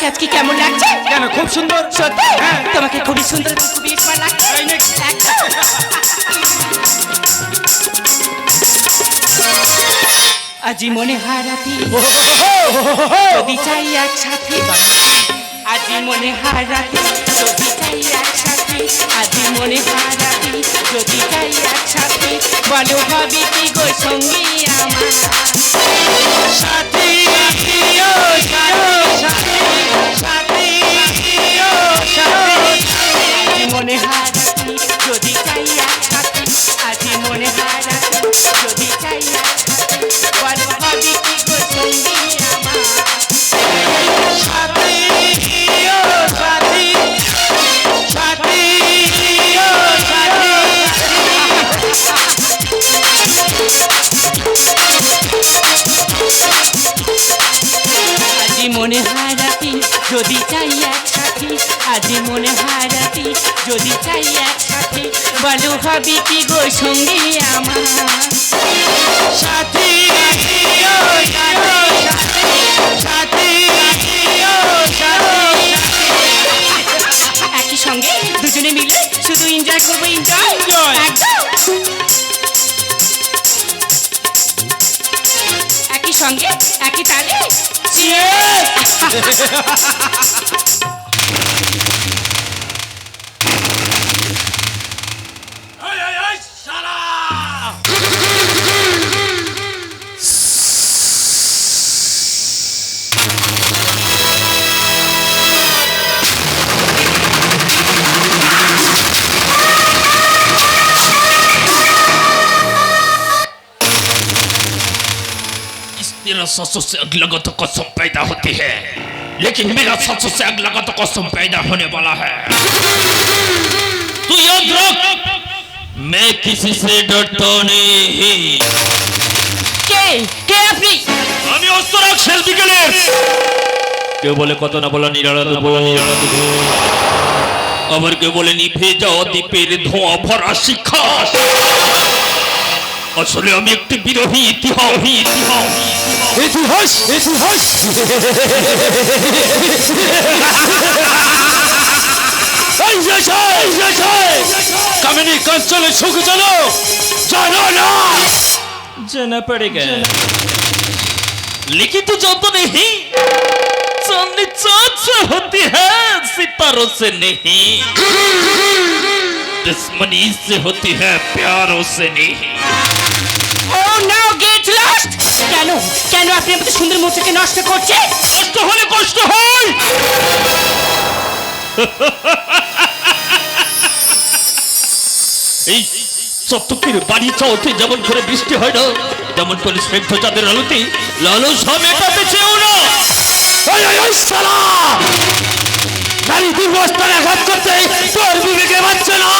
আমাকে আজকে কেমন লাগছে? কেন খুব সুন্দর? সত্যি? হ্যাঁ। তোমাকে খুবই সুন্দর খুবই স্মার্ট লাগছে। আজি মনে হারাতি যদি চাই একসাথে আজি মনে হারাতি যদি চাই একসাথে আজি মনে হারাতি যদি চাই সাথী সাথী সাথী হবে কি গো সঙ্গী আমার। इस तेरा सासों से अग लगा तो कसम पैदा होती है लेकिन मेरा सासों से अग लगा तो कसम पैदा होने वाला है तू याद रख मैं किसी से डरता नहीं কে কে আপনি আমি অস্তরাগ শেষ বিকেলের কেউ বলে কত না বলা নিরাড়াতে বলা নিরাড়াতে আবার কেউ বলে নিভে যাওয়া দ্বীপের ধোঁয়া ভরা শিক্ষা আসলে আমি একটি বিরোহী ইতিহাস ইতিহাস ইতিহাস ইতিহাস এই যে সে, এই যে সে। কামিনী কাঞ্চলের সুখ জানো জানো না जाना पड़ेगा लेकिन तू जानता नहीं चांदनी चाँद से होती है सितारों से नहीं दुश्मनी से होती है प्यारों से नहीं ও নো গেট লস্ট কেন? কেন আপনি আমাদের সুন্দর মুহূর্তকে নষ্ট করছে কষ্ট হলে কষ্ট হয় এই সত্যকের বাড়ি চাওতে যেমন করে বৃষ্টি হয় না তেমন করে শ্রেষ্ঠ যাদের আলোতে লালসা মেটাতে চেয়েও না। নারী দুর্বস্থানে আঘাত করতে তোর বিবেকে বাঁচছে না।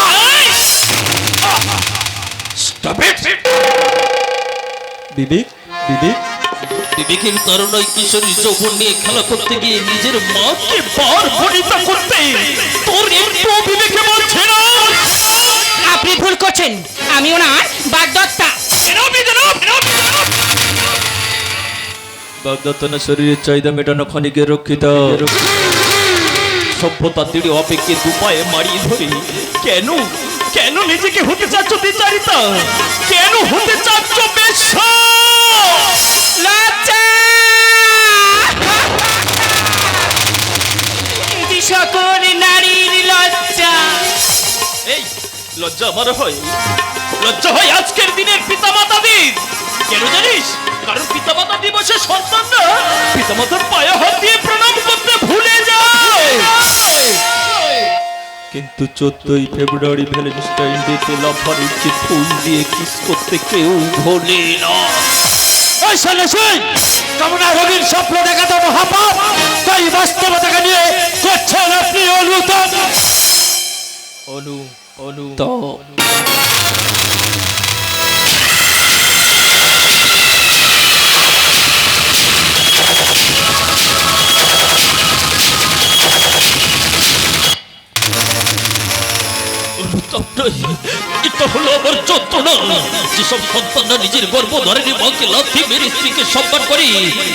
Stop it! বিবেক বিবেক বিবেকের তারণায় কিশোরী যৌবন নিয়ে খেলা করতে গিয়ে নিজের মাকে বার ভরিতা করতে তোর একটু বিবেকে বলছে না। আপনি ভুল করছেন। আমি ওনার বাগদত্তা। বাগদত্তনা শরীরের চাহিদা মেটানো ক্ষণিকে রক্ষিত। সভ্যতা দৃঢ় অপেক্ষে দুপায়ে মারিয়ে ধরে। কেন? কেন নিজেকে হতে চাচ্ছ বিচারিতা কেন হতে চাচ্ছ সকল নারীর লজ্জা। এই লজ্জা আমার হয়। লজ্জা হয় আজকের দিনের কেন জানিস? কারণ পিতামাতা দিবসে সন্তানরা পিতামাতার পায়ে হাত দিয়ে প্রণাম করতে ভুলে যায়। কিন্তু চোদ্দই ফেব্রুয়ারি ভ্যালেন্টাইন ডেতে লাফারের যে ফুল দিয়ে কিস করতে কেউ ভোলে না। এই সন্ন্যাসী কামনা রবির স্বপ্ন দেখা তো মহাপাপ। তাই বাস্তবতাকে নিয়ে করছেন আপনি অনু অনু। অনুতপ্ত যন্ত্রণা যেসব সন্তানরা নিজের গর্ব ধরেনি মাকে লাথি মেরে স্ত্রীকে সম্মান করি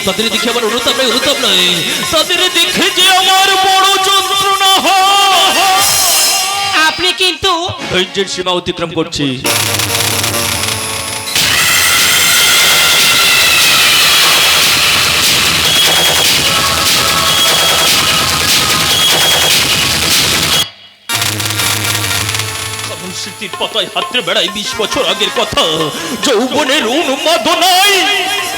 তাদের দেখে আমার অনুতাপ নয় অনুতাপ নয়। তাদের দেখে যে আমার বড় যন্ত্রণা হয়। আপনি কিন্তু ধৈর্যের সীমা অতিক্রম করছি। পাতায় হাতরে বেড়াই বিশ বছর আগের কথা। যৌবনের উন্মাদনায়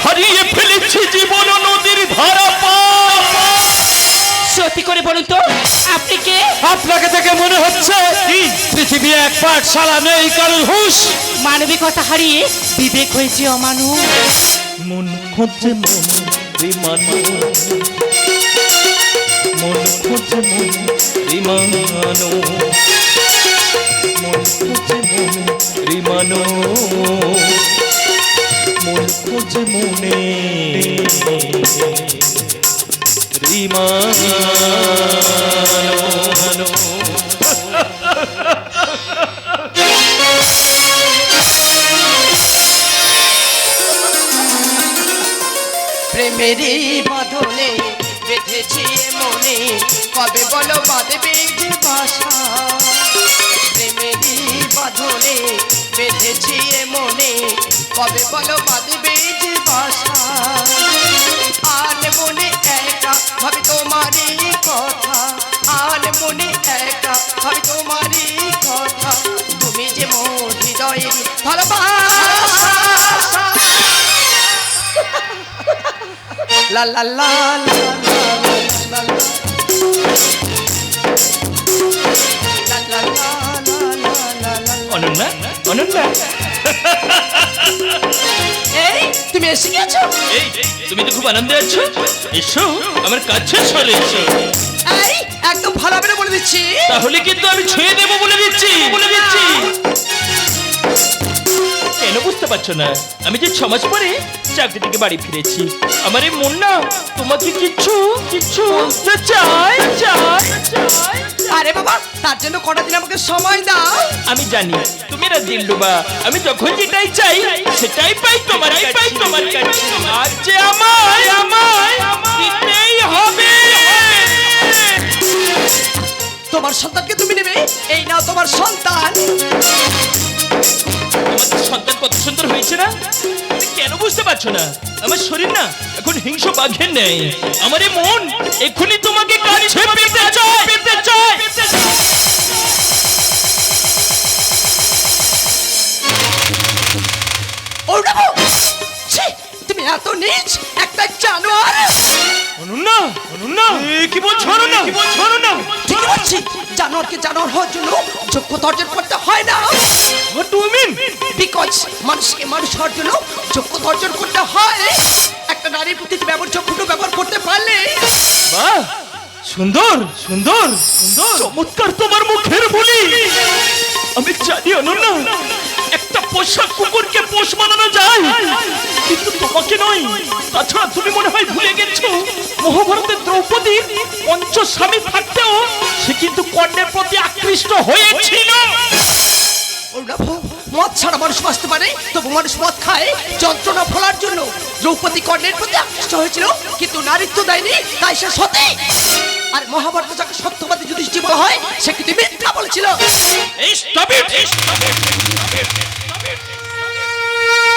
হারিয়ে ফেলেছি জীবন নদীর ধারা পা। সত্যি করে বলুন তো আপনি কে? আপনাকে দেখে মনে হচ্ছে পৃথিবী এক পাঠশালা নেই কারোর হুশ। মানবিকতা হারিয়ে বিবেক হয়েছে অমানুষ মন খুঁজে মন বিমানো মন খুঁজে মন বিমানো বিমানো মন খুঁজে মনে। রিমানো প্রেমেরই বাঁধনে বেঁধেছি মনে। কবে বলো বাঁধবে যে বাসা? প্রেমেরই বাঁধনে বেঁধেছি মনে কবে বলো বাঁধবে যে বাসা আর মনে একা ভাবে তোমারই কথা আর মনে একা ভাবে তোমারই কথা তুমি যে মোর হৃদয়ের ভালোবাসা la la la La la la la la la la Ananya Ananya. এই তুমি এসে গেছো? এই তুমি তো খুব আনন্দে আছো। এসো আমার কাছে চলে এসো। এই একদম ভালো হবে না বলে দিচ্ছি। তাহলে কিন্তু আমি ছুঁয়ে দেবো বলে দিচ্ছি। বলে দিচ্ছি। কেন বুঝতে পারছ না? আমি যে ছমাস পরে চাকরি থেকে বাড়ি ফিরেছি। আমার এই মন না তোমাকে কিচ্ছু কিচ্ছু। বলতে চাই চাই চাই আরে বাবা তার জন্য কটা দিন আমাকে সময় দাও। আমি জানি তুমি না দিল্লুবা আমি যখন যেটাই চাই সেটাই পাই তোমার পাই তোমার কাছে। আর যে আমায় আমায় দিতেই হবে। তোমার সন্তানকে তুমি নেবে এই নাও তোমার সন্তান। আমাদের সন্তান কত সুন্দর হয়েছে না? কেন বুঝতে পারছ না? আমার শরীর না এখন হিংস্র বাঘের নেই আমার এই মন এক্ষুনি তোমাকে কাছে পেতে তুমি এত নিচ, একটা জানোয়ার। অনুন্না অনুন্না কি বলছো অনুন্না কি বলছো? অনুন্না ঠিক বলছি। জানোয়ারকে জানোয়ার হওয়ার জন্য যোগ্যতা অর্জন করতে হয় না। হোয়াট ডু মিন বিকজ মানুষকে মানুষ হওয়ার জন্য যোগ্যতা অর্জন করতে হয়। একটা নারীর প্রতি ব্যবহার যোগ্যতা ব্যবহার করতে পারলে বাহ সুন্দর সুন্দর সুন্দর। চমৎকার তোমার মুখের বলি। আমি জানি একটা পোষা কুকুরকে পোষ মানানো যায়। কিন্তু তোমাকে নয় তাছাড়া তুমি মনে হয় ভুলে গেছো মহাভারতের দ্রৌপদীর পঞ্চ স্বামী থাকতেও সে কিন্তু কর্ণের প্রতি আকৃষ্ট হয়েছিল। মদ ছাড়া মানুষ বাঁচতে পারে তবু মানুষ মদ খায় যন্ত্রণা ফলার জন্য দ্রৌপদী কর্ণের প্রতি আকৃষ্ট হয়েছিল কিন্তু নারীত্ব দেয়নি তাই সে সতী। আর মহাভারত যাকে সত্যবাদী যুধিষ্ঠির বলা হয় সে কিন্তু মিথ্যা বলেছিল!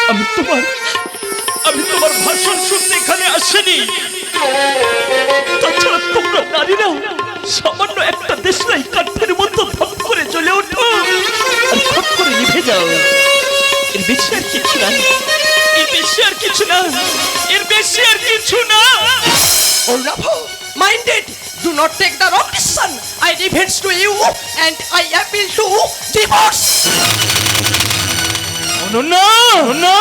আমি তোমার আমি তোমার ভাষণ শুনতে এখানে আসেনি। তাছাড়া তোমরা নারীরা সামান্য একটা দেশলাই কাঠের মতো ধপ করে জ্বলে ওঠো। আর খপ করে নিভে যাও। এর বেশি আর কিছু না। এর বেশি আর কিছু না। এর বেশি আর কিছু না। Arnab minded Do not take the wrong decision. I revenge to you and I appeal to divorce. Ananya Ananya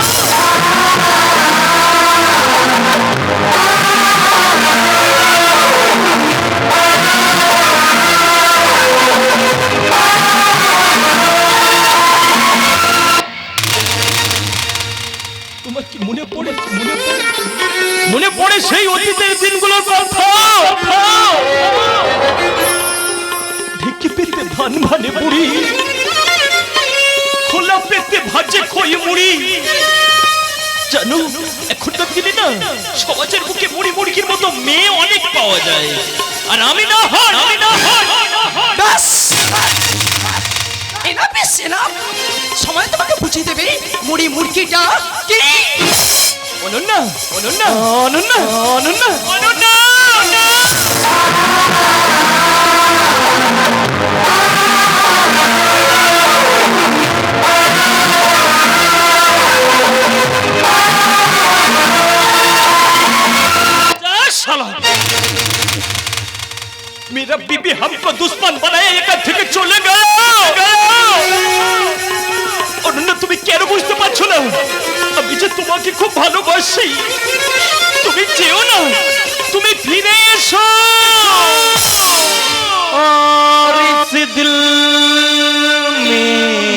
তোমার কি মনে পড়ে মনে পড়ে? মনে পড়ে সেই অতীতের দিনগুলোর কথা? ঢেকে পেতে ভান ভানে বুড়ি। ভাজে খই মুড়ি। জানো এখনকার দিনে না সমাজের বুকে মুড়ি মুড়ির মতো মেয়ে অনেক পাওয়া যায়। আর আমি না হন আমি না হন ব্যাস। এনাফ ইস এনাফ সময় তোমাকে বুঝিয়ে দেবে মুড়ি মুরগিটা কি? অনন্যা অনন্যা অনন্যা অনন্যা। অনন্যা। শালা मेरा बीबी हमको दुश्मन बनाए এখান থেকে চলে গেল অনন্য তুমি কেন বুঝতে পারছো না আমি যে তোমাকে খুব ভালোবাসি তুমি যেও না তুমি ফিরে এসো और इस दिल में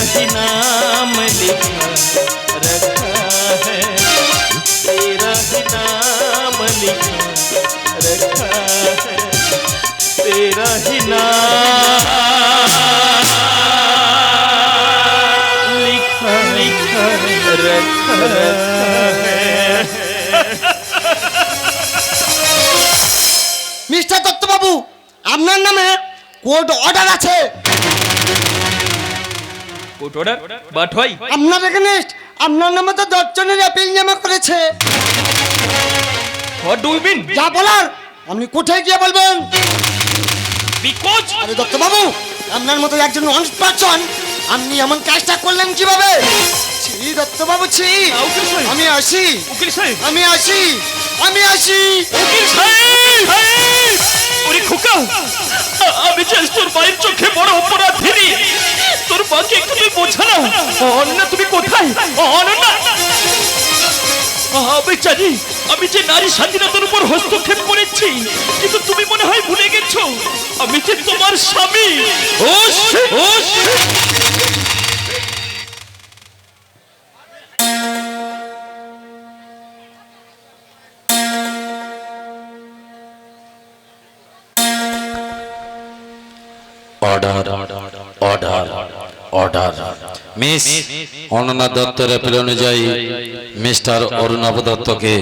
ही नाम लिखा रखा है तेरा ही नाम लिखा रखा है तेरा ही नाम लिखा लिखा रखा है মিস্টার দত্তবাবু আপনার নামে কোর্ট অর্ডার আছে কোর্ট অর্ডার বাট হয় আপনার এগেনস্ট আপনার নামে তো দশজনের অ্যাপিল জমা করেছে। হোয়াট ডু ইউ মিন যা বলার আপনি কোথায় গিয়ে বলবেন? বিকজ আরে দত্তবাবু আপনার মতো একজন অনেস্ট পারসন আপনি এমন কাজটা করলেন কীভাবে? ছি দত্তবাবু ছি। উকিল সাহেব। আমি আসি। উকিল সাহেব। আমি আসি। আমি আসি। উকিল সাহেব! ওরে খোকা! আমি তোর মায়ের চোখে বড় অপরাধী তোর মাকে একটু তুই বোঝা না অনন্যা, তুমি কোথায়? অনন্যা! আমি জানি, আমি যে নারী স্বাধীনতার উপর হস্তক্ষেপ করেছি, কিন্তু তুমি মনে হয় ভুলে গেছো, আমি যে তোমার স্বামী। ও ও। Order order order miss Ananya দত্তের অ্যাপিল অনুযায়ী মিস্টার অরুণাভ দত্তকে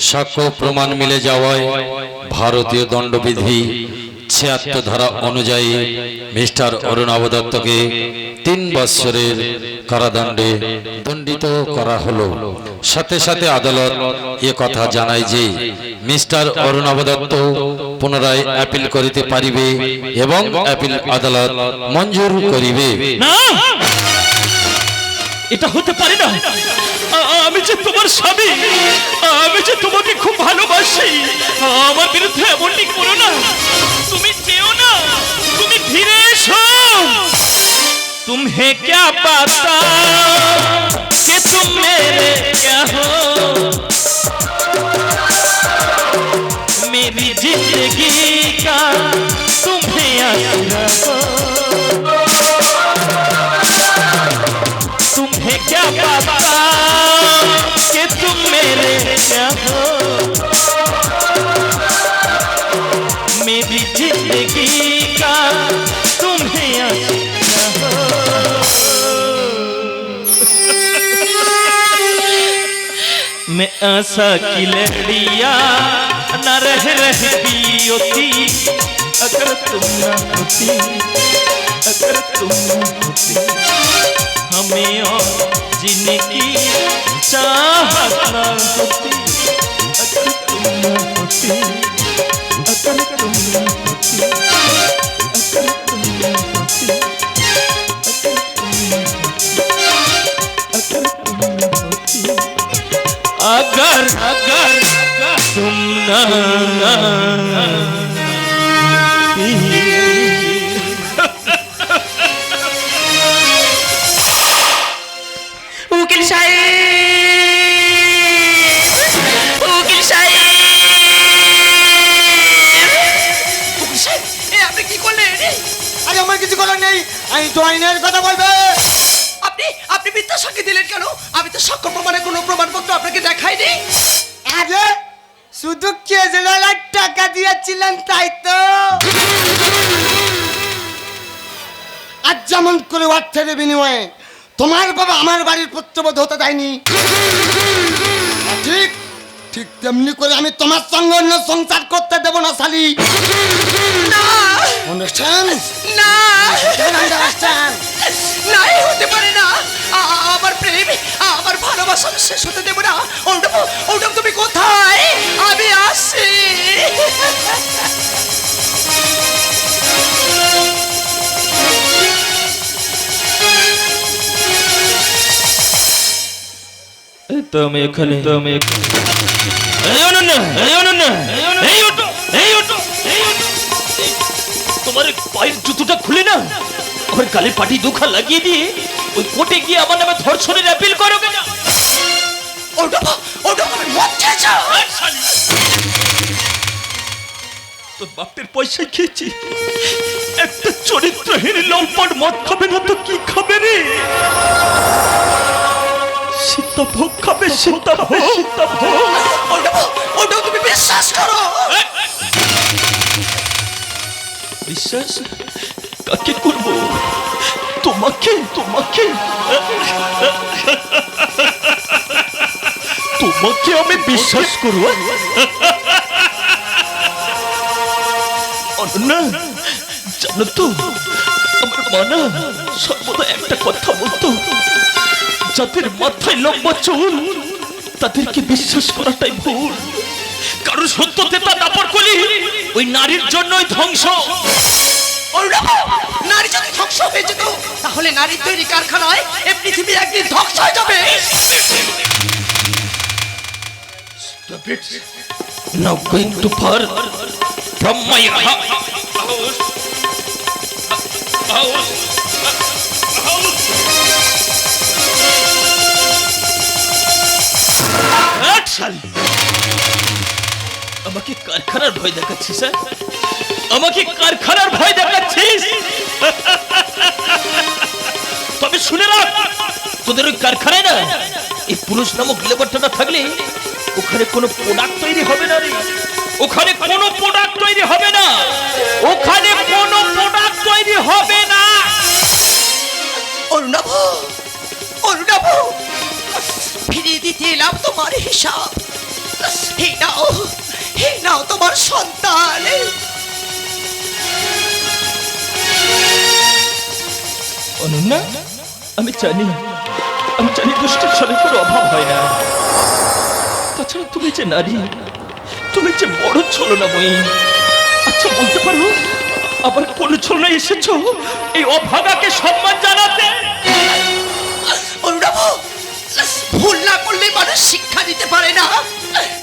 সাক্ষ্য প্রমাণ মিলে যাওয়ায় ভারতীয় দণ্ডবিধি ছিয়াত্তর ধারা অনুযায়ী মিস্টার অরুণাভ দত্তকে তিন বৎসরের কারাদণ্ডে দণ্ডিত করা হলো। সাথে সাথে আদালত এ কথা জানায় যে মিস্টার অরুণাভ দত্ত পুনরায় অ্যাপিল করিতে পারিবে এবং অ্যাপিল আদালত মঞ্জুর করিবে। এটা হতে পারে না। আমি যে তোমার স্বামী আমি যে তোমাকে খুব ভালোবাসি আমার বিরুদ্ধে এমনটি করো না। तुम्हें क्या पता कि तुम मेरे क्या हो मैं आशा की लड़िया न रह रहती होती। अगर तुम न होती, अगर तुम न होती, हमें और जीने की चाहत न होती। अगर तुम न होती, अगर अगर तुम न উকিল সাহেব উকিল সাহেব উকিল সাহেব, এ আপনি কি করলেন আরে আমার কিছু করার নেই আমি তো আইনের কথা বলবে আপনি আপনি মিথ্যা সাক্ষী দিলেন কেন? আমি তো সাক্ষ্য প্রমাণের কোনো প্রমাণপত্র আপনাকে দেখাইনি। আরে শুধু কেজরিওয়াল টাকা দিয়েছিলেন তাই তো। আজ যেমন করে অর্থের বিনিময়ে তোমার বাবা আমার বাড়ির পুত্রবোধ হতে দেয়নি। ঠিক ঠিক তেমনি করে আমি তোমার সঙ্গে অন্য সংসার করতে দেবো না শালি। না। অনুষ্ঠান না। না হতে আমার প্রেম আ- আমার ভালোবাসা আমি শেষ হতে দেবো না। ওটা ওটা তুমি কোথায়? আমি আসছি। তো আমি এখানে। তো আমি এখানে। এই অনন্যা এই অনন্যা এই ওটো এই ওটো এই ওটো তোমার পায়ের জুতোটা খুলে না? আমার গালে পাটি দুখা লাগিয়ে দিয়ে ওই কোর্টে গিয়ে আমার নামে ধর্ষণের অ্যাপিল করো কেন? ওটা ওটা মদ খেয়েছো তোর বাপের পয়সায় খেয়েছি। একটা চরিত্রহীন লম্পট মদ খাবে না তো কি খাবে রে? সীতাভোগ খাবে সীতাভোগ। সীতাভোগ ওটা ওটা তুমি বিশ্বাস করো। বিশ্বাস? কাকে করব? তোমাকে তোমাকে। তোমাকে আমি বিশ্বাস করব। অনন্যা, জানো তো, আমার মা না সর্বদা একটা কথা বলতো। যাদের মাথায় লম্বা চুল, তাদেরকে বিশ্বাস করাটাই ভুল। কারণ সত্যতে তা দাপর কলি, ওই নারীর জন্যই ধ্বংস। নারী যদি ধ্বংস হয়ে যেত, তাহলে নারীর তৈরি কারখানায় এ পৃথিবী একদিন ধ্বংস হয়ে যাবে Now going to far from my house. House. House. আমাকে কারখানার ভয় দেখাচ্ছিস স্যার আমাকে কারখানার ভয় দেখাচ্ছিস? তবে শুনে রাখ, তোদের ওই কারখানায় না এই পুরুষ নামক লেবারটা থাকলে ওখানে কোনো প্রোডাক্ট তৈরি হবে না রে। ওখানে কোনো প্রোডাক্ট তৈরি হবে না। ওখানে কোনো প্রোডাক্ট তৈরি হবে না। অরুণাভ অরুণাভ, ফিরিয়ে দিতে এলাম তোমার হিসাব। হে নাও হে নাও তোমার সন্তান। অনন্যা আমি জানি আমি জানি দুষ্টের ছলে কোনো অভাব হয় না। তাছাড়া তুমি যে নারী তুমি যে বড় ছলনাময়ী আচ্ছা বলতে পারো আবার কোন ছলনা এসেছ? এই অভাগাকে সম্মান জানাতে? অরুণাভ ভুল না করলে মানুষ শিক্ষা দিতে পারে না।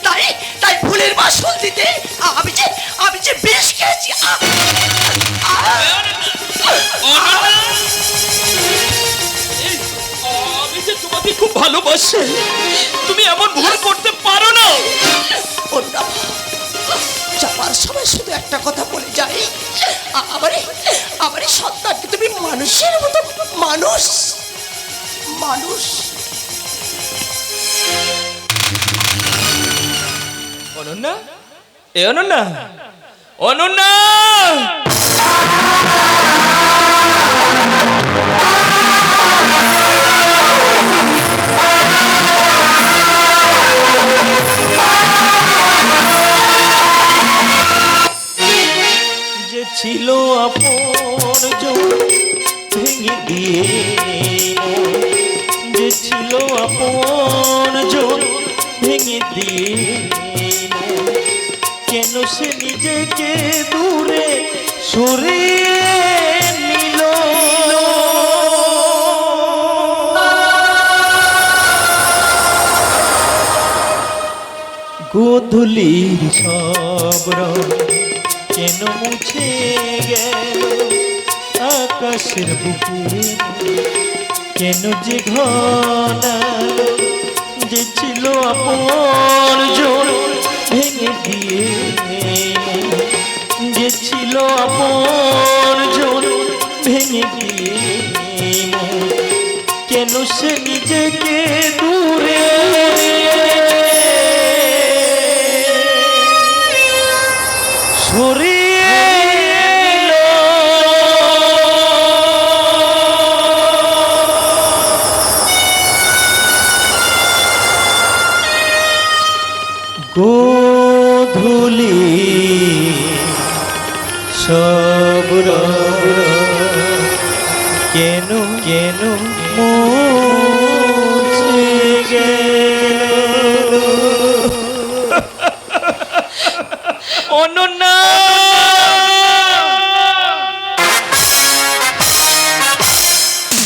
তাই তাই ভুলের মাসুল দিতে আমি যে আমি যে বেশ খেয়েছি! খুব ভালোবাসি তুমি এমন ভুল করতে পারো না যাবার সময় শুধু একটা কথা বলে যাই আমার আমার সন্তানকে তুমি মানুষের মতো মানুষ মানুষ অনন্যা? এ অনন্যা? অনন্যা? ছিল আপন ভেঙে দিয়ে যে ছিল আপন ভেঙে দিয়ে কেন সে নিজেকে দূরে সরিয়ে নিল? গোধূলির সব রং কেন মুছে গেল আকাশের বুকে? কেন যে ঘনা যে ছিল আপন জন ভেঙে দিয়ে? যে ছিল আপন জন ভেঙে দিয়ে? কেন সে নিজেকে দূরে সরিয়ে